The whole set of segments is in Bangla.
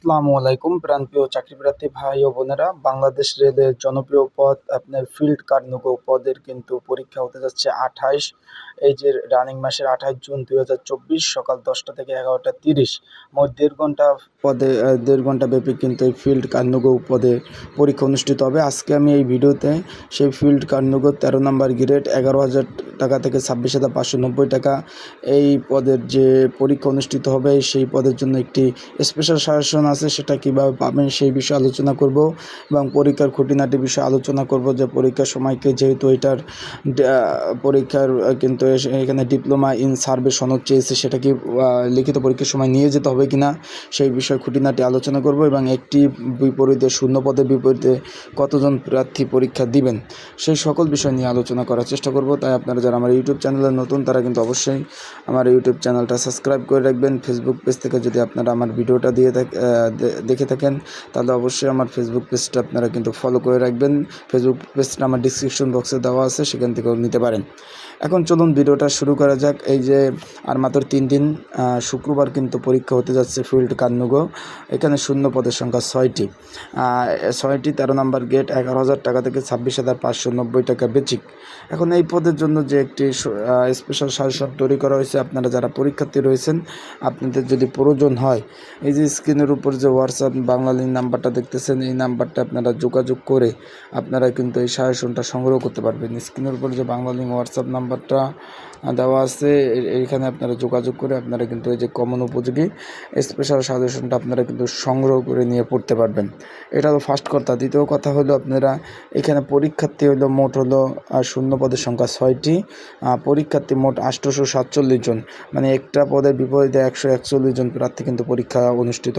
আসসালামু আলাইকুম প্রাণপ্রিয় চাকরিপ্রার্থী ভাই ও বোনেরা। বাংলাদেশ রেলের জনপ্রিয় পদ আপনার ফিল্ড কার্নগো পদের কিন্তু পরীক্ষা হতে যাচ্ছে আঠাইশ এই যে রানিং মাসের আঠাইশ জুন দুই হাজার চব্বিশ সকাল দশটা থেকে এগারোটা তিরিশ। মোট দেড় ঘণ্টা পদে দেড় ঘণ্টা ব্যাপী কিন্তু এই ফিল্ড কার্নগো পদে পরীক্ষা অনুষ্ঠিত হবে। আজকে আমি এই ভিডিওতে সেই ফিল্ড কার্নগো তেরো নম্বর গ্রেড এগারো হাজার টাকা থেকে ছাব্বিশ হাজার পাঁচশো নব্বই টাকা এই পদের যে পরীক্ষা অনুষ্ঠিত হবে সেই পদের জন্য একটি স্পেশাল সাজেশন আছে সেটা কীভাবে পাবেন সেই বিষয়ে আলোচনা করব এবং পরীক্ষার খুঁটিনাটি বিষয়ে আলোচনা করব যে পরীক্ষার সময়কে যেহেতু এটার পরীক্ষার কিন্তু এখানে ডিপ্লোমা ইন সার্ভে সনদ চেয়েছে, সেটা কি লিখিত পরীক্ষার সময় নিয়ে যেতে হবে কিনা সেই বিষয়ে খুঁটিনাটি আলোচনা করব এবং একটি বিপরীতে, শূন্য পদের বিপরীতে কতজন প্রার্থী পরীক্ষা দিবেন সেই সকল বিষয় নিয়ে আলোচনা করার চেষ্টা করব। তাই আপনারা যারা আমার ইউটিউব চ্যানেলে নতুন, তারা কিন্তু অবশ্যই আমার ইউটিউব চ্যানেলটা সাবস্ক্রাইব করে রাখবেন। ফেসবুক পেজ থেকে যদি আপনারা আমার ভিডিওটা দিয়ে থাক- দেখে থাকেন, তাহলে অবশ্যই আমার ফেসবুক পেজটা আপনারা কিন্তু ফলো করে রাখবেন। ফেসবুক পেজটা আমার ডিসক্রিপশন বক্সে দেওয়া আছে, সেখান থেকেও নিতে পারেন। এখন চলুন ভিডিওটা শুরু করা যাক। এই যে, আর মাত্র তিন দিন শুক্রবার কিন্তু পরীক্ষা হতে যাচ্ছে ফিল্ড কান্নুগো। এখানে শূন্য পদের সংখ্যা ছয়টি। ছয়টি তেরো নম্বর গেট এগারো হাজার টাকা থেকে ছাব্বিশ হাজার পাঁচশো নব্বই টাকা বেচিক। এখন এই পদের জন্য যে একটি স্পেশাল সাজেশন তৈরি করা হয়েছে, আপনারা যারা পরীক্ষার্থী রয়েছেন, আপনাদের যদি প্রয়োজন হয়, এই যে স্ক্রিনের উপর যে হোয়াটসঅ্যাপ বাংলালিং নাম্বারটা দেখতেছেন, এই নাম্বারটা আপনারা যোগাযোগ করে আপনারা কিন্তু এই সাজেশনটা সংগ্রহ করতে পারবেন। স্ক্রিনের উপর যে বাংলালিং হোয়াটসঅ্যাপ নাম্বারটা দেওয়া আছে এইখানে আপনারা যোগাযোগ করে আপনারা কিন্তু এই যে কমন উপযোগী স্পেশাল সাজেশনটা আপনারা কিন্তু সংগ্রহ করে নিয়ে পড়তে পারবেন। এটা হলো ফার্স্ট কথা। দ্বিতীয় কথা হলো আপনারা এখানে পরীক্ষার্থী হলো মোট হলো শূন্য পদের সংখ্যা ছয়টি পরীক্ষার্থী মোট আষ্টশো সাতচল্লিশ জন। মানে একটা পদের বিপরীতে একশো একচল্লিশ জন প্রার্থী কিন্তু পরীক্ষা অনুষ্ঠিত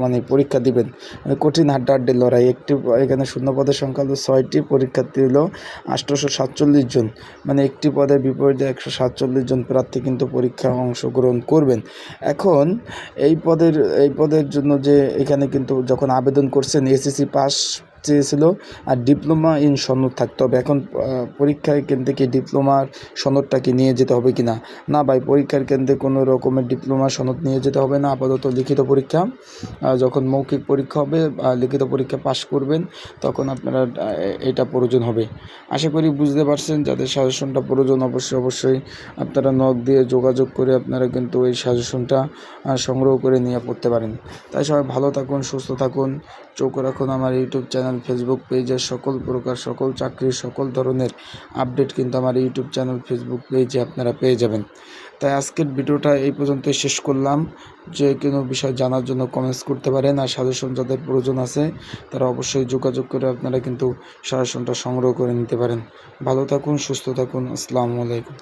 মানে পরীক্ষা দিবেন। মানে কঠিন হাড্ডাহাড্ডি লড়াই। একটি, এখানে শূন্য পদের সংখ্যা হলো ছয়টি, পরীক্ষার্থী হলো আষ্টশো সাতচল্লিশ জন। মানে একটি পদের বিপরীতে একশো সাতচল্লিশ জন প্রার্থী কিন্তু পরীক্ষায় অংশগ্রহণ করবেন। এখন এই পদের এই পদের জন্য যে এখানে কিন্তু যখন আবেদন করছেন, এসএসসি পাস চেয়েছিল আর ডিপ্লোমা ইন সনদ থাকতে হবে। এখন পরীক্ষার কেন্দ্রে কি ডিপ্লোমার সনদটা কি নিয়ে যেতে হবে কি না না ভাই, পরীক্ষার কেন্দ্রে কোনো রকমের ডিপ্লোমা সনদ নিয়ে যেতে হবে না, আপাতত লিখিত পরীক্ষা। যখন মৌখিক পরীক্ষা হবে লিখিত পরীক্ষা পাশ করবেন, তখন আপনারা এটা প্রয়োজন হবে। আশা করি বুঝতে পারছেন, যাদের সাজেশনটা প্রয়োজন, অবশ্যই অবশ্যই আপনারা নখ দিয়ে যোগাযোগ করে আপনারা কিন্তু এই সাজেশনটা সংগ্রহ করে নিয়ে পড়তে পারেন। তাই সবাই ভালো থাকুন, সুস্থ থাকুন। চোখ রাখুন আমার ইউটিউব চ্যানেল, ফেসবুক পেজে সকল প্রকার, সকল চাকরির সকল ধরনের আপডেট কিন্তু আমার ইউটিউব চ্যানেল, ফেসবুক পেজে আপনারা পেয়ে যাবেন। তাই আজকের ভিডিওটা এই পর্যন্তই শেষ করলাম। যে কোনো বিষয় জানার জন্য কমেন্টস করতে পারেন আর সাজেশন যাদের প্রয়োজন আছে, তারা অবশ্যই যোগাযোগ করে আপনারা কিন্তু সাজেশনটা সংগ্রহ করে নিতে পারেন। ভালো থাকুন, সুস্থ থাকুন, আসসালামু আলাইকুম।